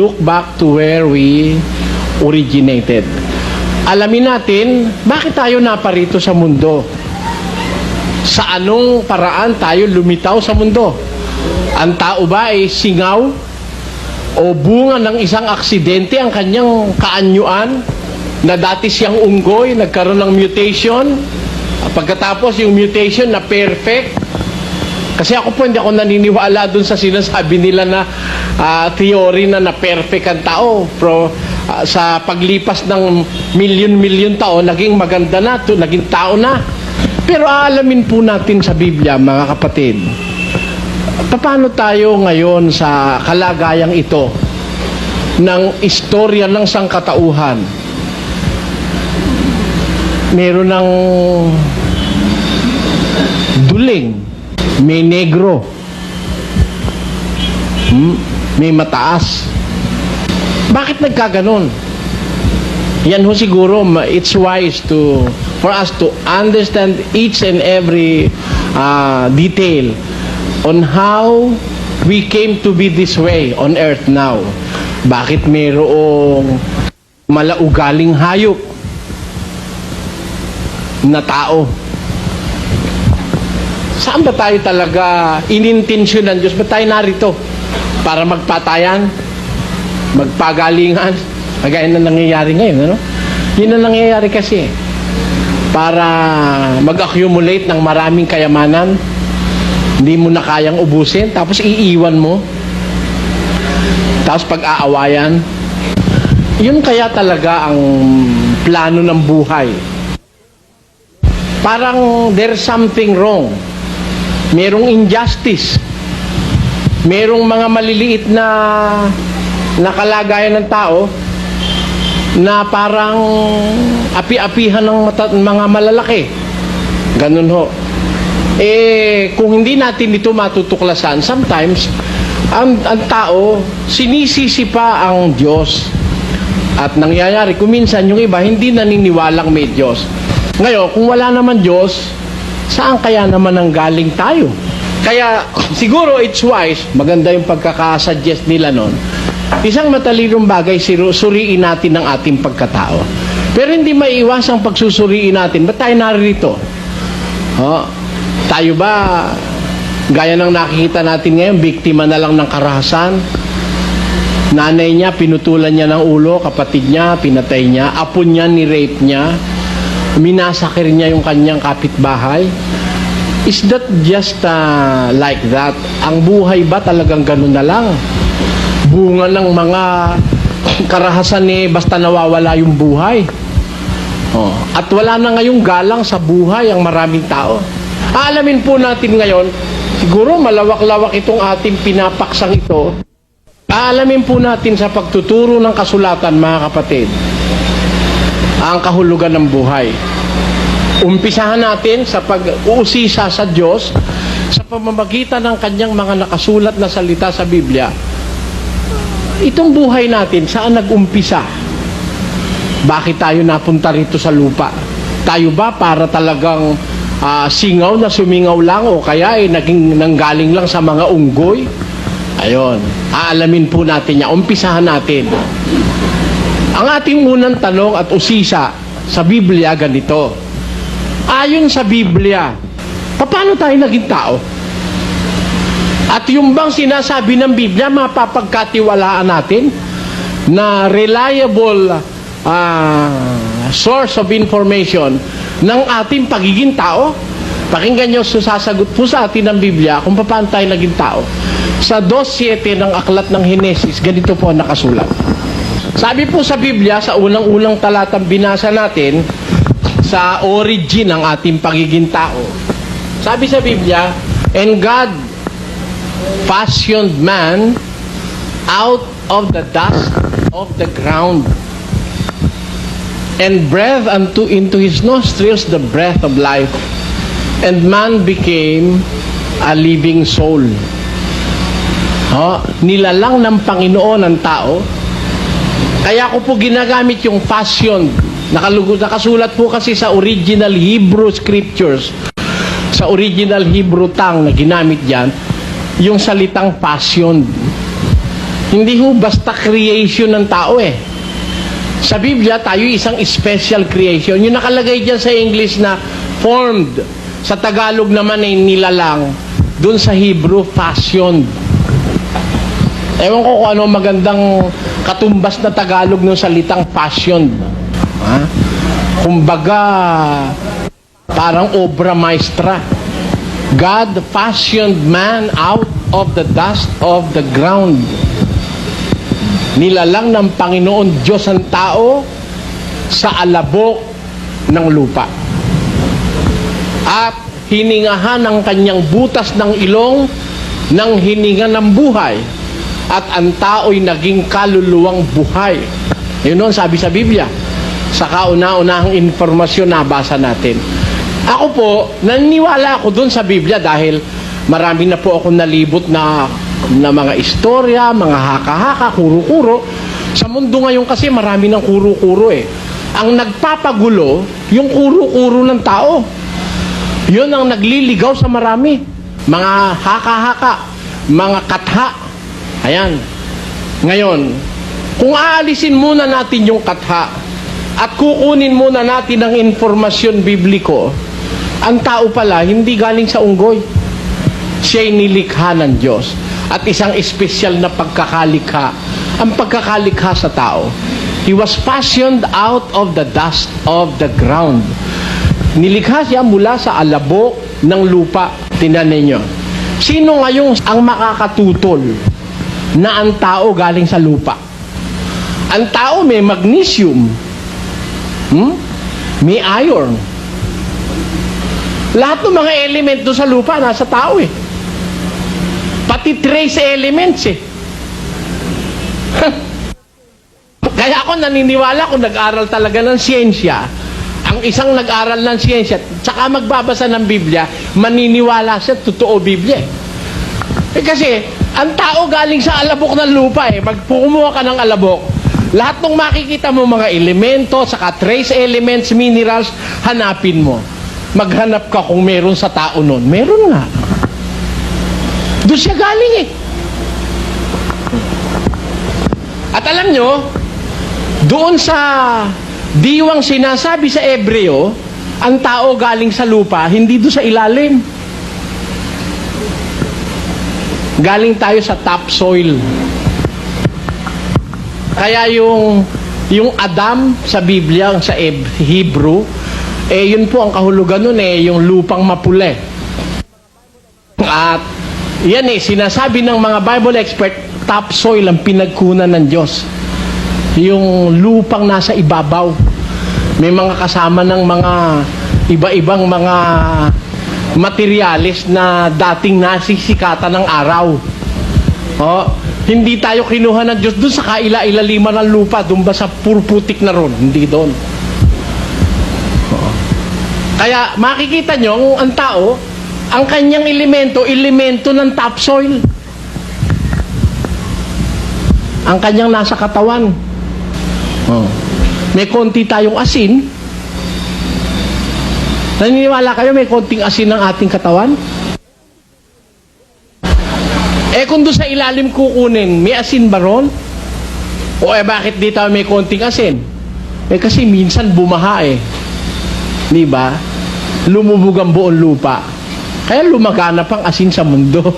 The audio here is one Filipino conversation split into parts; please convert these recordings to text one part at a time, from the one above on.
look back to where we originated. Alamin natin, bakit tayo naparito sa mundo? Sa anong paraan tayo lumitaw sa mundo? Ang tao ba ay singaw? O bunga ng isang aksidente ang kanyang kaanyuan? Na dati siyang unggoy, nagkaroon ng mutation? Pagkatapos yung mutation na perfect, kasi ako po hindi ako naniniwala dun sa sinasabi nila na ah, theory na na perfect ang tao. Pro, ah, sa paglipas ng milyon-milyon taon, naging maganda na, to, naging tao na. Pero aalamin po natin sa Biblia, mga kapatid, paano tayo ngayon sa kalagayang ito ng istorya ng sangkatauhan? Meron ng duling, may negro, hmm, may mataas. Bakit nagkaganon? Yan ho siguro, it's wise to for us to understand each and every uh, detail on how we came to be this way on earth now. Bakit mayroong malaugaling hayop na tao? Saan ba tayo talaga inintensyon ng Diyos? Ba't tayo narito? Para magpatayan? Magpagalingan? Kagaya na nangyayari ngayon, ano? Yun ang nangyayari kasi. Para mag-accumulate ng maraming kayamanan, hindi mo na kayang ubusin, tapos iiwan mo. Tapos pag-aawayan. Yun kaya talaga ang plano ng buhay. Parang there's something wrong. Merong injustice. Merong mga maliliit na nakalagayan ng tao na parang api-apihan ng mata- mga malalaki. Ganun ho. Eh, kung hindi natin ito matutuklasan, sometimes, ang, ang tao, sinisisi pa ang Diyos. At nangyayari, kung minsan yung iba, hindi naniniwalang may Diyos. Ngayon, kung wala naman Diyos, saan kaya naman ang galing tayo? Kaya, siguro it's wise, maganda yung pagkakasuggest nila nun, isang matalinong bagay, suriin natin ang ating pagkatao. Pero hindi maiiwasang pagsusuriin natin, ba't tayo narito? Oh, tayo ba, gaya ng nakikita natin ngayon, biktima na lang ng karahasan? Nanay niya, pinutulan niya ng ulo, kapatid niya, pinatay niya, apo niya, ni-rape niya, minasakir niya yung kanyang kapitbahay. Is that just uh, like that? Ang buhay ba talagang ganun na lang? Bunga ng mga karahasan ni basta nawawala yung buhay. Oh. At wala na ngayong galang sa buhay ang maraming tao. Aalamin po natin ngayon, siguro malawak-lawak itong ating pinapaksang ito. Aalamin po natin sa pagtuturo ng kasulatan, mga kapatid, ang kahulugan ng buhay. Umpisahan natin sa pag-uusisa sa Diyos sa pamamagitan ng kanyang mga nakasulat na salita sa Biblia. Itong buhay natin, saan nag-umpisa? Bakit tayo napunta rito sa lupa? Tayo ba para talagang ah, singaw na sumingaw lang o kaya ay naging nanggaling lang sa mga unggoy? Ayon, aalamin po natin yan. Umpisahan natin. Ang ating unang tanong at usisa sa Biblia ganito. Ayon sa Biblia, paano tayo naging tao? At yung bang sinasabi ng Biblia, mapapagkatiwalaan natin na reliable ah, source of information ng ating pagiging tao? Pakinggan nyo, sasagot po sa atin ng Biblia kung paano tayo naging tao. Sa 2.7 ng Aklat ng Henesis, ganito po nakasulat. Sabi po sa Biblia, sa unang-unang talatang binasa natin, sa origin ng ating pagiging tao. Sabi sa Biblia, And God fashioned man out of the dust of the ground and breathed unto into his nostrils the breath of life and man became a living soul. Oh, nilalang ng Panginoon ang tao. Kaya ko po ginagamit yung fashion. Nakalugo, nakasulat po kasi sa original Hebrew scriptures, sa original Hebrew tongue na ginamit diyan, yung salitang passion. Hindi ho basta creation ng tao eh. Sa Biblia, tayo isang special creation. Yung nakalagay dyan sa English na formed. Sa Tagalog naman ay nilalang. Doon sa Hebrew, fashioned. Ewan ko kung ano magandang katumbas na Tagalog ng salitang fashioned. Ha? Kumbaga, parang obra maestra. God fashioned man out of the dust of the ground. Nilalang ng Panginoon Diyos ang tao sa alabok ng lupa. At hiningahan ang kanyang butas ng ilong ng hininga ng buhay. At ang tao'y naging kaluluwang buhay. Yun nun sabi sa Biblia. Sa kauna-unahang informasyon na basa natin. Ako po, naniniwala ako dun sa Biblia dahil marami na po ako nalibot na, na mga istorya, mga haka-haka, kuro-kuro. Sa mundo ngayon kasi marami ng kuro-kuro eh. Ang nagpapagulo, yung kuro-kuro ng tao. Yun ang nagliligaw sa marami. Mga haka-haka, mga katha. Ayan. Ngayon, kung aalisin muna natin yung katha at kukunin muna natin ang informasyon bibliko, ang tao pala hindi galing sa unggoy. Siya'y nilikha ng Diyos. At isang espesyal na pagkakalikha, ang pagkakalikha sa tao. He was fashioned out of the dust of the ground. Nilikha siya mula sa alabok ng lupa. Tinan ninyo. Sino ngayong ang makakatutol na ang tao galing sa lupa? Ang tao may magnesium. Hmm? May iron. Lahat ng mga elemento sa lupa nasa tao eh. Pati trace elements eh. Kaya ako naniniwala kung nag-aral talaga ng siyensya, ang isang nag-aral ng siyensya, tsaka magbabasa ng Biblia, maniniwala siya, totoo Biblia. eh. Eh kasi, ang tao galing sa alabok ng lupa eh. Pag kumuha ka ng alabok, lahat ng makikita mo mga elemento, saka trace elements, minerals, hanapin mo. Maghanap ka kung meron sa tao nun. Meron nga. Doon siya galing eh. At alam nyo, doon sa diwang sinasabi sa Ebreo, ang tao galing sa lupa, hindi doon sa ilalim. Galing tayo sa topsoil. Kaya yung yung Adam sa Biblia, sa Eb- Hebrew, eh yun po ang kahulugan nun eh, yung lupang mapule. At yan eh, sinasabi ng mga Bible expert, topsoil ang pinagkunan ng Diyos. Yung lupang nasa ibabaw. May mga kasama ng mga iba-ibang mga materialis na dating nasisikatan ng araw. Oh, hindi tayo kinuha ng Diyos doon sa kaila-ilaliman ng lupa, doon ba sa purputik na ron? Hindi doon. Oo. Kaya makikita nyo, ang tao, ang kanyang elemento, elemento ng topsoil. Ang kanyang nasa katawan. Oh. May konti tayong asin. Naniniwala kayo may konting asin ng ating katawan? Eh kung doon sa ilalim kukunin, may asin ba ron? O eh bakit di tayo may konting asin? Eh kasi minsan bumaha eh. Di ba? Lumubog ang buong lupa. Kaya lumagana pang asin sa mundo.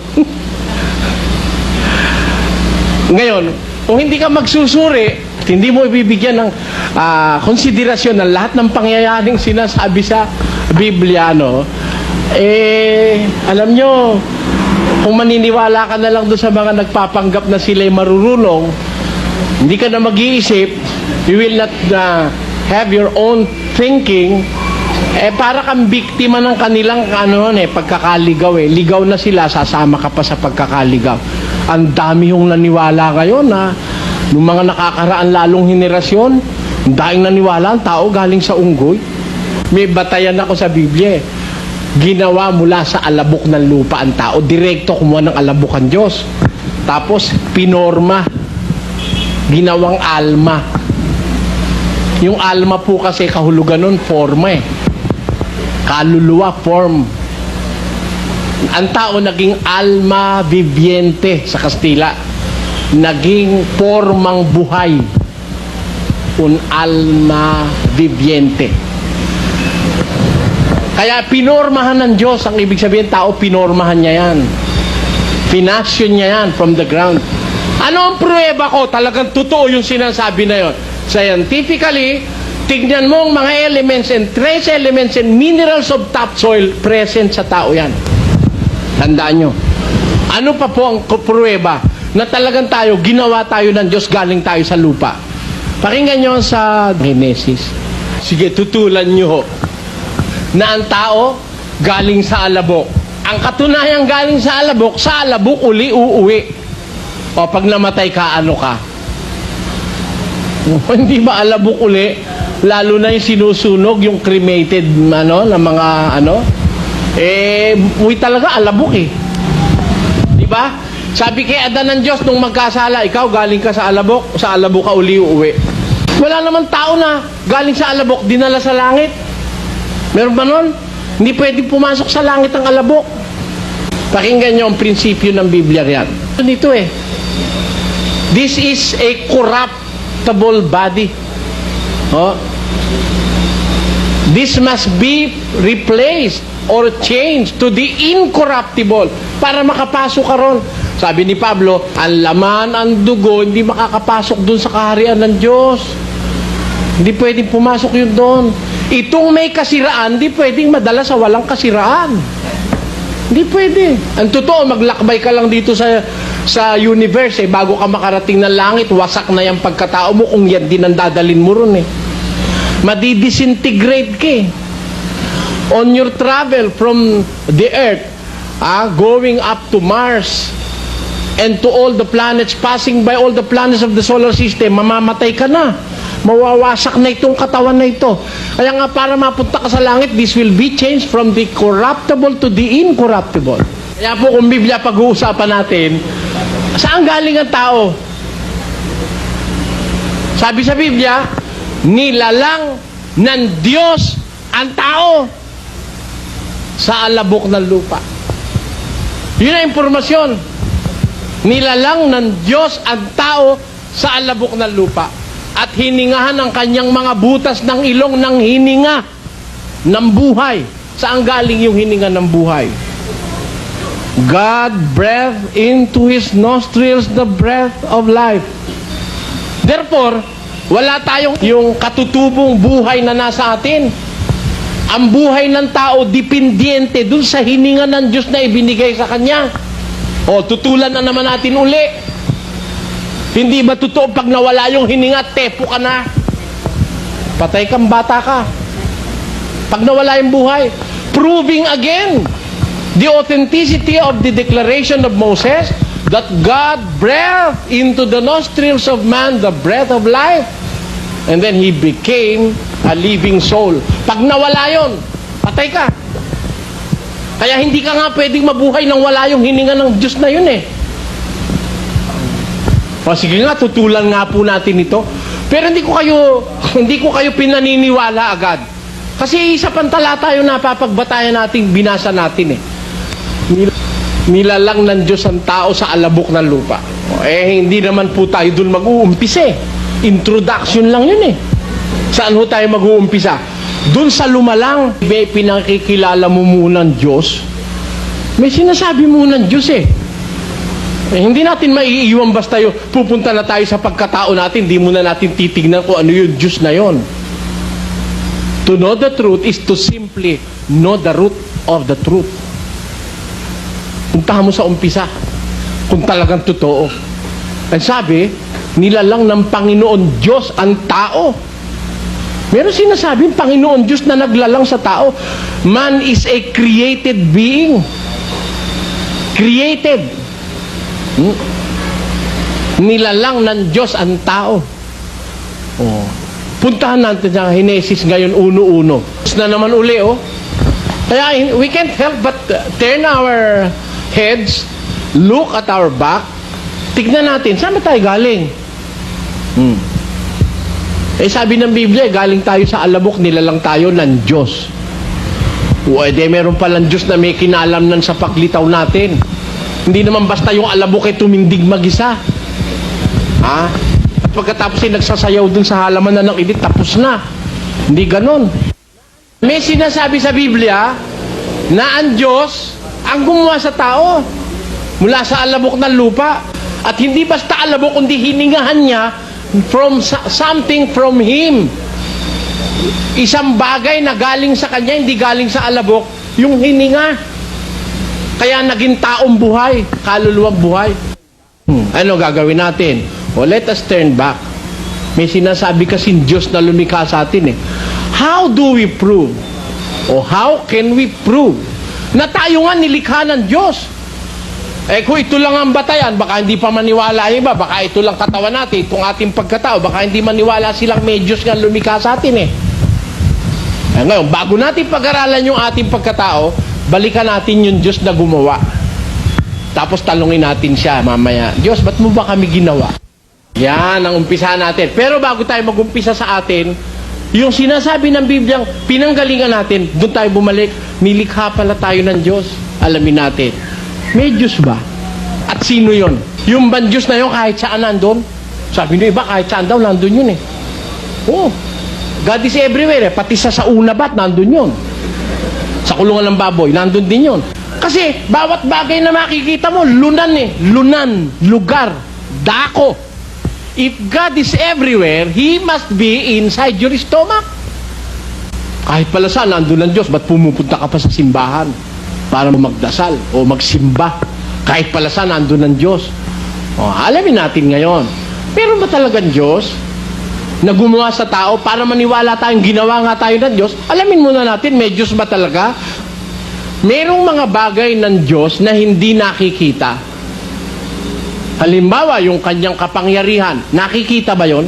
Ngayon, kung hindi ka magsusuri, at hindi mo ibibigyan ng ah, konsiderasyon ng lahat ng pangyayaring sinasabi sa Biblia, no? Eh, alam nyo, kung maniniwala ka na lang doon sa mga nagpapanggap na sila'y marurunong, hindi ka na mag-iisip, you will not uh, have your own thinking, eh para kang biktima ng kanilang ano eh, pagkakaligaw eh. Ligaw na sila, sasama ka pa sa pagkakaligaw. Ang dami hong naniwala ngayon na nung mga nakakaraan lalong henerasyon, daing naniwala, ang tao galing sa unggoy. May batayan ako sa Biblia eh. Ginawa mula sa alabok ng lupa ang tao. Direkto kumuha ng alabok ang Diyos. Tapos, pinorma. Ginawang alma. Yung alma po kasi kahulugan nun, forma eh. Kaluluwa, form. Ang tao naging alma viviente sa Kastila. Naging formang buhay. Un alma viviente. Kaya pinormahan ng Diyos, ang ibig sabihin, tao, pinormahan niya yan. Pinasyon niya yan from the ground. Ano ang pruweba ko? Talagang totoo yung sinasabi na yon. Scientifically, tignan mo ang mga elements and trace elements and minerals of topsoil present sa tao yan. Tandaan nyo. Ano pa po ang pruweba na talagang tayo, ginawa tayo ng Diyos, galing tayo sa lupa. Pakinggan nyo sa Genesis. Sige, tutulan nyo na ang tao galing sa alabok. Ang katunayan galing sa alabok, sa alabok uli uuwi. O pag namatay ka, ano ka? Hindi ba alabok uli? Lalo na yung sinusunog, yung cremated ano, na mga ano. Eh, uwi talaga alabok eh. Di ba? Sabi kay Adan ng Diyos nung magkasala, ikaw galing ka sa alabok, sa alabok ka uli uuwi. Wala naman tao na galing sa alabok, dinala sa langit. Meron ba nun? Hindi pwedeng pumasok sa langit ang alabok. Pakinggan nyo ang prinsipyo ng Biblia riyan. Dito eh. This is a corruptible body. Oh. This must be replaced or changed to the incorruptible para makapasok ka ron. Sabi ni Pablo, ang laman, ang dugo, hindi makakapasok dun sa kaharian ng Diyos. Hindi pwedeng pumasok yun doon. Itong may kasiraan, hindi pwedeng madala sa walang kasiraan. Hindi pwede. Ang totoo, maglakbay ka lang dito sa sa universe eh, bago ka makarating ng langit, wasak na yung pagkatao mo kung yan din ang dadalin mo ron eh. Madidisintegrate ka eh. On your travel from the earth, ah, going up to Mars, and to all the planets, passing by all the planets of the solar system, mamamatay ka na. Mawawasak na itong katawan na ito. Kaya nga para mapunta ka sa langit, this will be changed from the corruptible to the incorruptible. Kaya po kung Biblia pag-uusapan natin, saan galing ang tao? Sabi sa Biblia, nilalang ng Diyos ang tao sa alabok ng lupa. Yun ang impormasyon. Nilalang ng Diyos ang tao sa alabok ng lupa at hiningahan ang kanyang mga butas ng ilong ng hininga ng buhay. Saan galing yung hininga ng buhay? God breathed into His nostrils the breath of life. Therefore, wala tayong yung katutubong buhay na nasa atin. Ang buhay ng tao dipindiente dun sa hininga ng Diyos na ibinigay sa Kanya. O, tutulan na naman natin uli. Hindi ba totoo pag nawala yung hininga, tepo ka na? Patay kang bata ka. Pag nawala yung buhay, proving again the authenticity of the declaration of Moses that God breathed into the nostrils of man the breath of life. And then he became a living soul. Pag nawala yon, patay ka. Kaya hindi ka nga pwedeng mabuhay nang wala yung hininga ng Diyos na yun eh. O sige nga, tutulan nga po natin ito. Pero hindi ko kayo, hindi ko kayo pinaniniwala agad. Kasi isa pang talata yung napapagbatayan natin, binasa natin eh. Nil- Nilalang ng Diyos ang tao sa alabok ng lupa. Eh, hindi naman po tayo dun mag-uumpisa eh. Introduction lang yun eh. Saan ho tayo mag-uumpisa? Dun sa lumalang, pinakikilala mo munang Diyos. May sinasabi munang Diyos eh. Eh, hindi natin maiiwan basta yung pupunta na tayo sa pagkatao natin, di muna natin titignan kung ano yung Diyos na yon. To know the truth is to simply know the root of the truth. Puntahan mo sa umpisa kung talagang totoo. Ang sabi, nilalang ng Panginoon Diyos ang tao. Meron sinasabing Panginoon Diyos na naglalang sa tao. Man is a created being. Created. Hmm? Nilalang ng Diyos ang tao. Oh. Puntahan natin sa Genesis ngayon uno-uno. Na naman uli, oh. Kaya we can't help but uh, turn our heads, look at our back, tignan natin, saan ba tayo galing? Hmm. Eh sabi ng Biblia, galing tayo sa alabok, nilalang tayo ng Diyos. O di meron palang Diyos na may kinalamnan sa paglitaw natin. Hindi naman basta yung alabok ay tumindig mag-isa. Ha? At pagkatapos ay nagsasayaw dun sa halaman na ng init, tapos na. Hindi ganon. May sinasabi sa Biblia na ang Diyos ang gumawa sa tao mula sa alabok ng lupa. At hindi basta alabok, kundi hiningahan niya from something from Him. Isang bagay na galing sa Kanya, hindi galing sa alabok, yung hininga. Kaya naging taong buhay, kaluluwang buhay. Hmm, ano gagawin natin? O let us turn back. May sinasabi kasing Diyos na lumikha sa atin eh. How do we prove? O how can we prove na tayo nga nilikha ng Diyos? Eh kung ito lang ang batayan, baka hindi pa maniwala yung iba, baka ito lang katawan natin, itong ating pagkatao, baka hindi maniwala silang may Diyos nga lumikha sa atin eh. Eh, ngayon, bago natin pag-aralan yung ating pagkatao, balikan natin yung Diyos na gumawa. Tapos talungin natin siya mamaya, Diyos, ba't mo ba kami ginawa? Yan ang umpisa natin. Pero bago tayo mag-umpisa sa atin, yung sinasabi ng Bibliang pinanggalingan natin, doon tayo bumalik, nilikha pala tayo ng Diyos. Alamin natin. May Diyos ba? At sino yon? Yung ban Diyos na yun kahit saan nandun? Sabi nyo iba kahit saan daw nandun yun eh. Oo. God is everywhere eh. Pati sa sauna ba't nandun yun? Sa kulungan ng baboy, nandun din yun. Kasi bawat bagay na makikita mo, lunan eh. Lunan, lugar, dako. If God is everywhere, He must be inside your stomach. Kahit pala saan, nandun ang Diyos, ba't pumupunta ka pa sa simbahan? Para magdasal o magsimba. Kahit pala saan, nandun ang Diyos. O, alamin natin ngayon. Pero ba talagang Diyos na gumawa sa tao para maniwala tayong ginawa nga tayo ng Diyos? Alamin muna natin, may Diyos ba talaga? Merong mga bagay ng Diyos na hindi nakikita. Halimbawa, yung kanyang kapangyarihan, nakikita ba yon?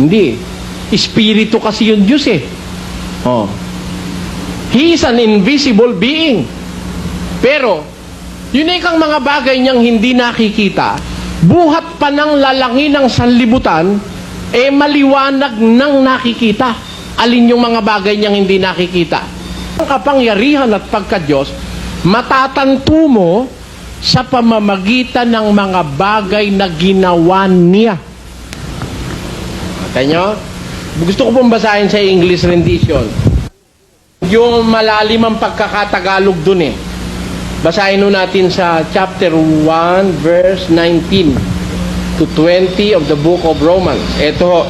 Hindi. Espiritu kasi yung Diyos eh. Oh. He is an invisible being. Pero, yun ay kang mga bagay niyang hindi nakikita, buhat pa ng lalangin ng sanlibutan, eh maliwanag ng nakikita. Alin yung mga bagay niyang hindi nakikita? Ang kapangyarihan at pagka-Diyos, matatanto mo sa pamamagitan ng mga bagay na ginawa niya. Kanya? Gusto ko pong basahin sa English rendition. Yung malalim ang pagkakatagalog dun eh. Basahin nun natin sa chapter 1, verse 19 to 20 of the book of Romans. Ito ho.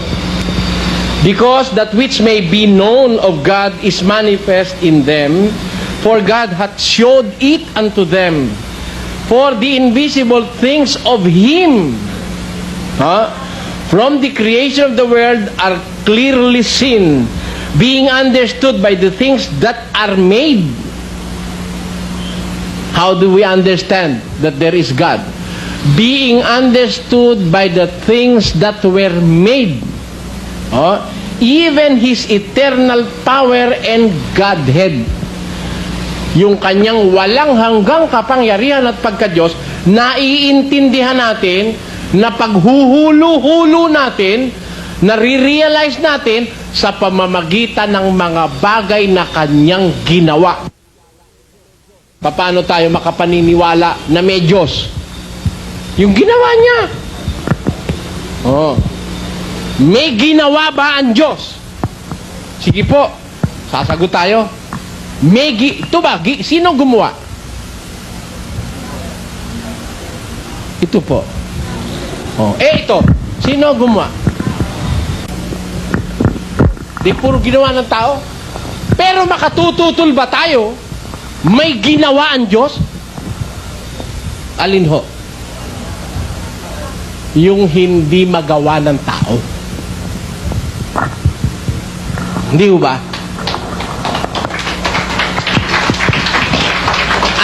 Because that which may be known of God is manifest in them, for God hath showed it unto them. For the invisible things of Him, huh, from the creation of the world are clearly seen, being understood by the things that are made. How do we understand that there is God? Being understood by the things that were made. Oh, even His eternal power and Godhead. Yung kanyang walang hanggang kapangyarihan at pagka-Diyos, naiintindihan natin na paghuhulo-hulo natin, nare-realize natin sa pamamagitan ng mga bagay na kanyang ginawa. Paano tayo makapaniniwala na may Diyos? Yung ginawa niya. Oh. May ginawa ba ang Diyos? Sige po, sasagot tayo. May gi- ito ba? Gi- sino gumawa? Ito po. Oh. Eh, ito. Sino gumawa? Di puro ginawa ng tao. Pero makatututol ba tayo? May ginawa ang Diyos? Alin ho? Yung hindi magawa ng tao. Hindi ho ba?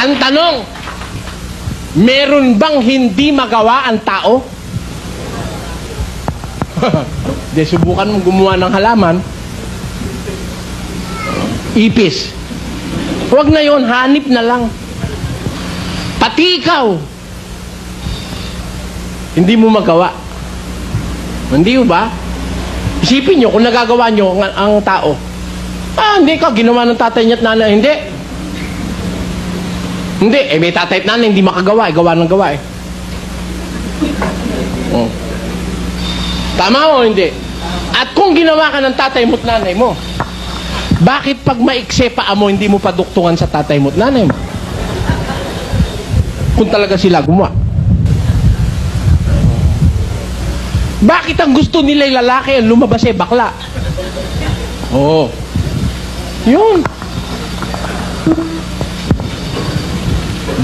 Ang tanong, meron bang hindi magawa ang tao? De, subukan mo gumawa ng halaman. Ipis. Huwag na yon, hanip na lang. Pati ikaw, hindi mo magawa. Hindi ba? Isipin nyo, kung nagagawa nyo ang, ang tao, ah, hindi ka, ginawa ng tatay niya at nanay. Hindi. Hindi, eh may tatay at nanay, hindi makagawa, eh, gawa ng gawa eh. Oh. Tama o hindi? At kung ginawa ka ng tatay mo't nanay mo, bakit pag maikse pa mo, hindi mo paduktungan sa tatay mo't nanay mo? Kung talaga sila gumawa. Bakit ang gusto nila yung lalaki ang lumabas eh bakla? Oo. Yun.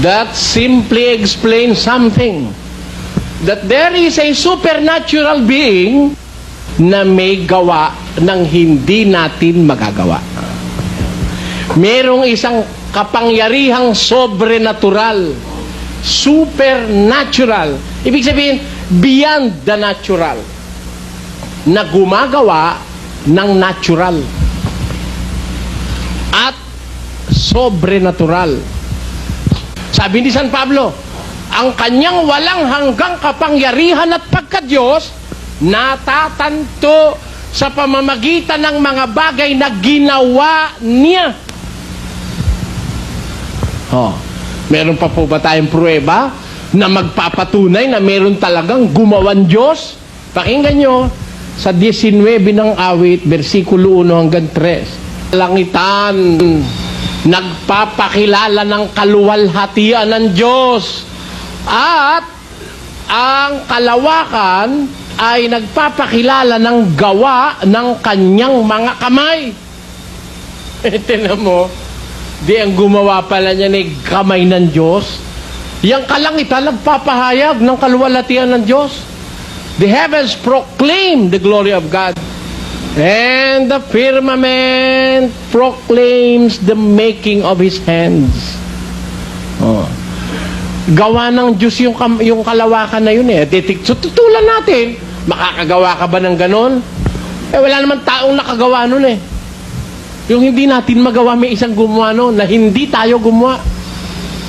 That simply explains something. That there is a supernatural being na may gawa ng hindi natin magagawa. Merong isang kapangyarihang sobrenatural, supernatural. Ibig sabihin, beyond the natural na gumagawa ng natural at sobrenatural. Sabi ni San Pablo, ang kanyang walang hanggang kapangyarihan at pagka-Diyos natatanto sa pamamagitan ng mga bagay na ginawa niya. Oh, meron pa po ba tayong pruweba na magpapatunay na meron talagang gumawan Diyos? Pakinggan nyo sa 19 ng awit, versikulo 1 hanggang 3. Langitan, nagpapakilala ng kaluwalhatian ng Diyos. At ang kalawakan ay nagpapakilala ng gawa ng kanyang mga kamay. Eh, tinan mo, di ang gumawa pala niya ni kamay ng Diyos. Yang kalangitan nagpapahayag ng kaluwalhatian ng Diyos. The heavens proclaim the glory of God. And the firmament proclaims the making of His hands. Oh. Gawa ng Diyos yung, yung kalawakan na yun eh. So, tutulan natin. Makakagawa ka ba ng ganon? Eh, wala naman taong nakagawa nun eh. Yung hindi natin magawa, may isang gumawa nun na hindi tayo gumawa.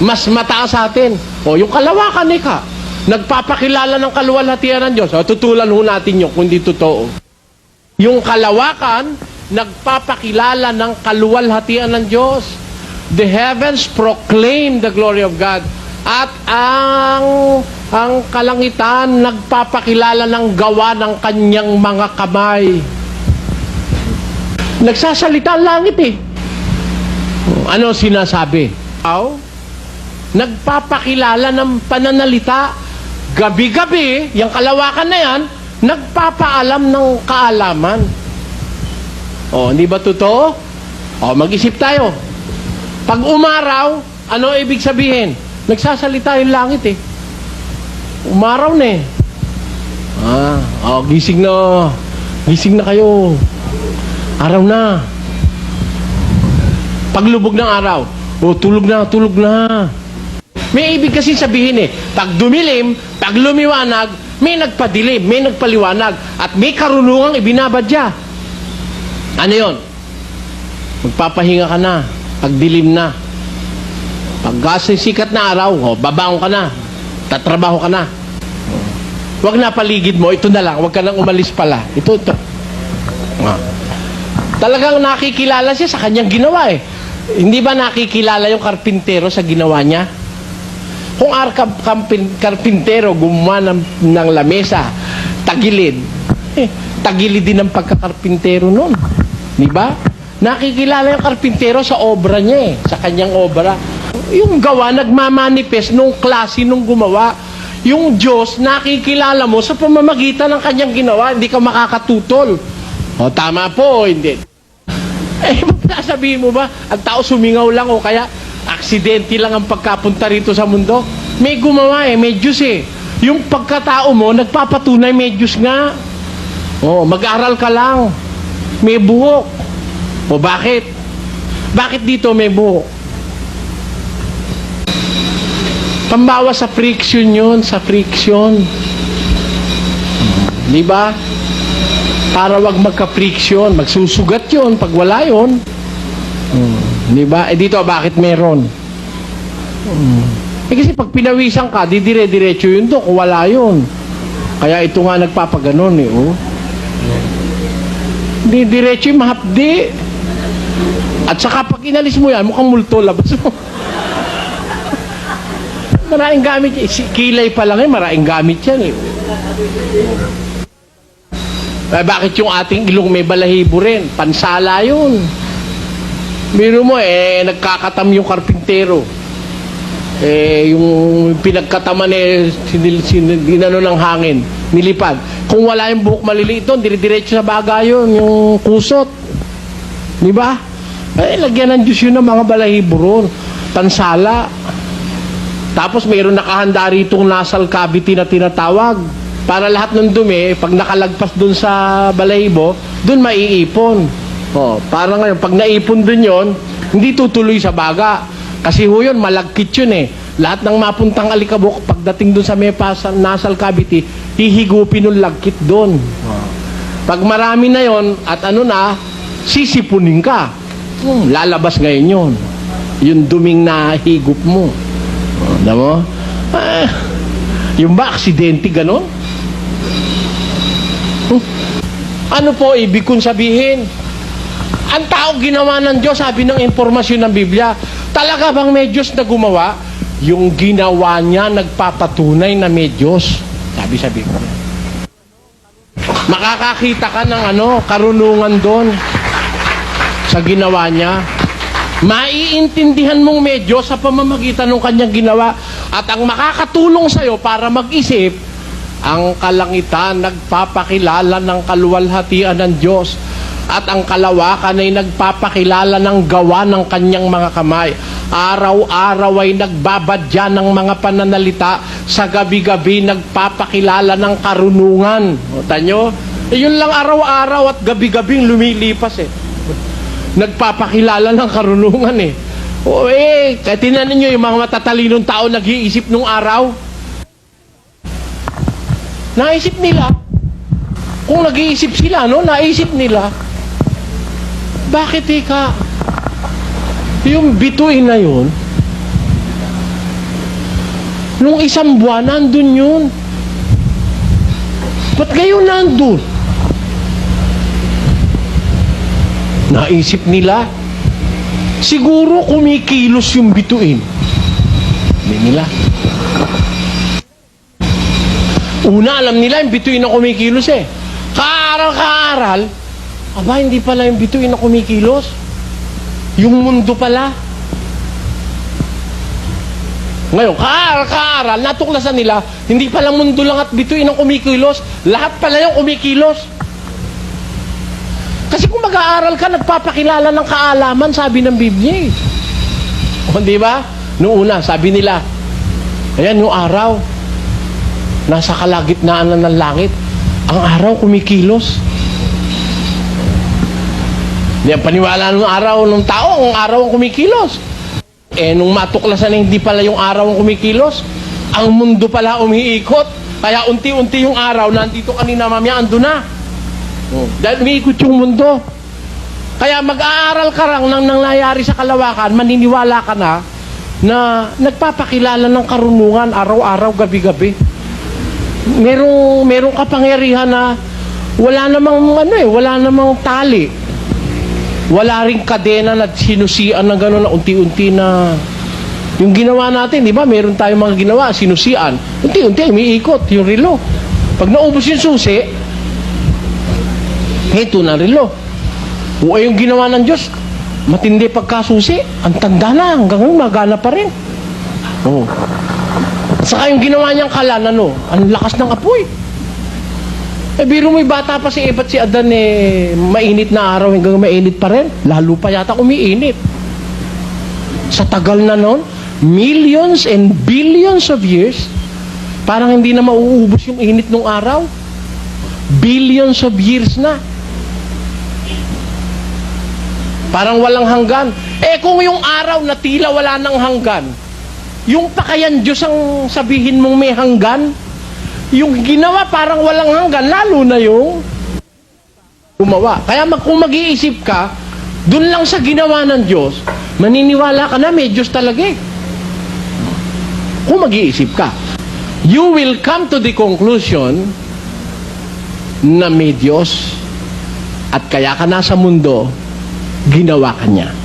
Mas mataas sa atin. O, yung kalawakan ni ka, nagpapakilala ng kaluwalhatian ng Diyos. O, tutulan ho natin yun kung hindi totoo. Yung kalawakan, nagpapakilala ng kaluwalhatian ng Diyos. The heavens proclaim the glory of God. At ang ang kalangitan nagpapakilala ng gawa ng kanyang mga kamay. Nagsasalita ang langit eh. Ano sinasabi? Aw, nagpapakilala ng pananalita. Gabi-gabi, yung kalawakan na yan, nagpapaalam ng kaalaman. O, hindi ba totoo? O, mag-isip tayo. Pag umaraw, ano ibig sabihin? Nagsasalita yung langit eh. Umaraw na eh. Ah, oh, gising na. Gising na kayo. Araw na. Paglubog ng araw, oh, tulog na, tulog na. May ibig kasi sabihin eh, pag dumilim, pag lumiwanag, may nagpadilim, may nagpaliwanag, at may karunungang ibinabadya. Ano yon? Magpapahinga ka na, pag dilim na. Pag sikat na araw, oh, babaong ka na, tatrabaho ka na. Huwag na paligid mo, ito na lang, huwag ka nang umalis pala. Ito, ito. Ah. Talagang nakikilala siya sa kanyang ginawa eh. Hindi ba nakikilala yung karpintero sa ginawa niya? Kung ar karpintero gumawa ng, ng lamesa, tagilid, eh, tagilid din ang pagkakarpintero nun. Di ba? Nakikilala yung karpintero sa obra niya eh, sa kanyang obra. Yung gawa, nagmamanifest nung klase nung gumawa. Yung Diyos, nakikilala mo sa pamamagitan ng kanyang ginawa, hindi ka makakatutol. O, tama po hindi. Eh, sasabihin mo ba, ang tao sumingaw lang o kaya aksidente lang ang pagkapunta rito sa mundo? May gumawa eh, may Diyos eh. Yung pagkatao mo, nagpapatunay may Diyos nga. O, mag-aral ka lang. May buhok. O bakit? Bakit dito may buhok? Pambawa sa friction yun, sa friction. Di ba? Para wag magka-friction, magsusugat yun pag wala yun. Hmm. Di ba? Eh dito, bakit meron? Hmm. Eh kasi pag pinawisan ka, di dire-diretso yun to, kung wala yun. Kaya ito nga nagpapaganon eh, oh. Di diretso yung mahapdi. At saka pag inalis mo yan, mukhang multo, labas mo. maraming gamit Kilay pa lang eh, maraming gamit yan eh. Eh, bakit yung ating ilong may balahibo rin? Pansala yun. Biro mo eh, nagkakatam yung karpintero. Eh, yung pinagkataman eh, sinil, sinil, ginano ng hangin, nilipad. Kung wala yung buhok maliliit doon, dire-diretso sa baga yun, yung kusot. Di ba? Eh, lagyan ng Diyos yun ng mga balahibo ron. Pansala. Tapos mayroon nakahanda rito nasal cavity na tinatawag. Para lahat ng dumi, pag nakalagpas dun sa balahibo, dun maiipon. Oh, para ngayon, pag naipon dun yon, hindi tutuloy sa baga. Kasi ho yun, malagkit yun eh. Lahat ng mapuntang alikabok, pagdating dun sa may pasa, nasal cavity, hihigupin ng lagkit dun. Pag marami na yon at ano na, sisipunin ka. Hmm, lalabas ngayon yun. Yung duming na higup mo. Oh, mo? Ah, yung ba, aksidente ganon? Hmm. Ano po ibig kong sabihin? Ang tao ginawa ng Diyos, sabi ng impormasyon ng Biblia, talaga bang may Diyos na gumawa? Yung ginawa niya, nagpapatunay na may Diyos. Sabi sa Biblia. Makakakita ka ng ano, karunungan doon sa ginawa niya. Maiintindihan mong medyo sa pamamagitan ng kanyang ginawa at ang makakatulong sa'yo para mag-isip, ang kalangitan nagpapakilala ng kaluwalhatian ng Diyos at ang kalawakan ay nagpapakilala ng gawa ng kanyang mga kamay. Araw-araw ay nagbabadya ng mga pananalita, sa gabi-gabi nagpapakilala ng karunungan. O, tanyo? Eh, yun lang araw-araw at gabi-gabing lumilipas eh nagpapakilala ng karunungan eh. O eh, tinanin nyo yung mga matatalinong tao nag-iisip nung araw. Naisip nila. Kung nag-iisip sila, no? Naisip nila. Bakit ika? Yung bituin na yun, nung isang buwan, nandun yun. Ba't ngayon nandun? Naisip nila, siguro kumikilos yung bituin. Hindi nila. Una, alam nila yung bituin na kumikilos eh. Kaaral-kaaral, aba, hindi pala yung bituin na kumikilos. Yung mundo pala. Ngayon, kaaral-kaaral, natuklasan nila, hindi pala mundo lang at bituin ang kumikilos, lahat pala yung kumikilos. Kasi kung mag-aaral ka, nagpapakilala ng kaalaman, sabi ng Biblia eh. O, di ba? Noong una, sabi nila, ayan yung araw, nasa kalagitnaan na ng langit, ang araw kumikilos. Di paniwala ng araw ng tao, ang araw ang kumikilos. Eh, nung matuklasan na hindi pala yung araw ang kumikilos, ang mundo pala umiikot. Kaya unti-unti yung araw, nandito kanina mamaya, ando na. Oh. Dahil umiikot yung mundo. Kaya mag-aaral ka lang ng nangyayari sa kalawakan, maniniwala ka na na nagpapakilala ng karunungan araw-araw, gabi-gabi. Merong, merong kapangyarihan na wala namang ano eh, wala namang tali. Wala ring kadena na sinusian na gano'n na unti-unti na yung ginawa natin, di ba? Meron tayong mga ginawa, sinusian. Unti-unti, umiikot yung relo. Pag naubos yung susi, ito na relo. O ay yung ginawa ng Diyos, matindi pagkasusi, ang tanda na, hanggang ngayon magana pa rin. Oo. Saka yung ginawa niyang kalan, ano, ang lakas ng apoy. Eh, biro mo'y bata pa si Eva at si Adan eh, mainit na araw hanggang mainit pa rin. Lalo pa yata umiinit. Sa tagal na noon, millions and billions of years, parang hindi na mauubos yung init ng araw. Billions of years na. Parang walang hanggan. Eh kung yung araw na tila wala nang hanggan, yung pakayan Diyos ang sabihin mong may hanggan, yung ginawa parang walang hanggan, lalo na yung gumawa. Kaya mag, kung mag-iisip ka, dun lang sa ginawa ng Diyos, maniniwala ka na may Diyos talaga eh. Kung mag-iisip ka, you will come to the conclusion na may Diyos at kaya ka nasa mundo, ginawa ka niya.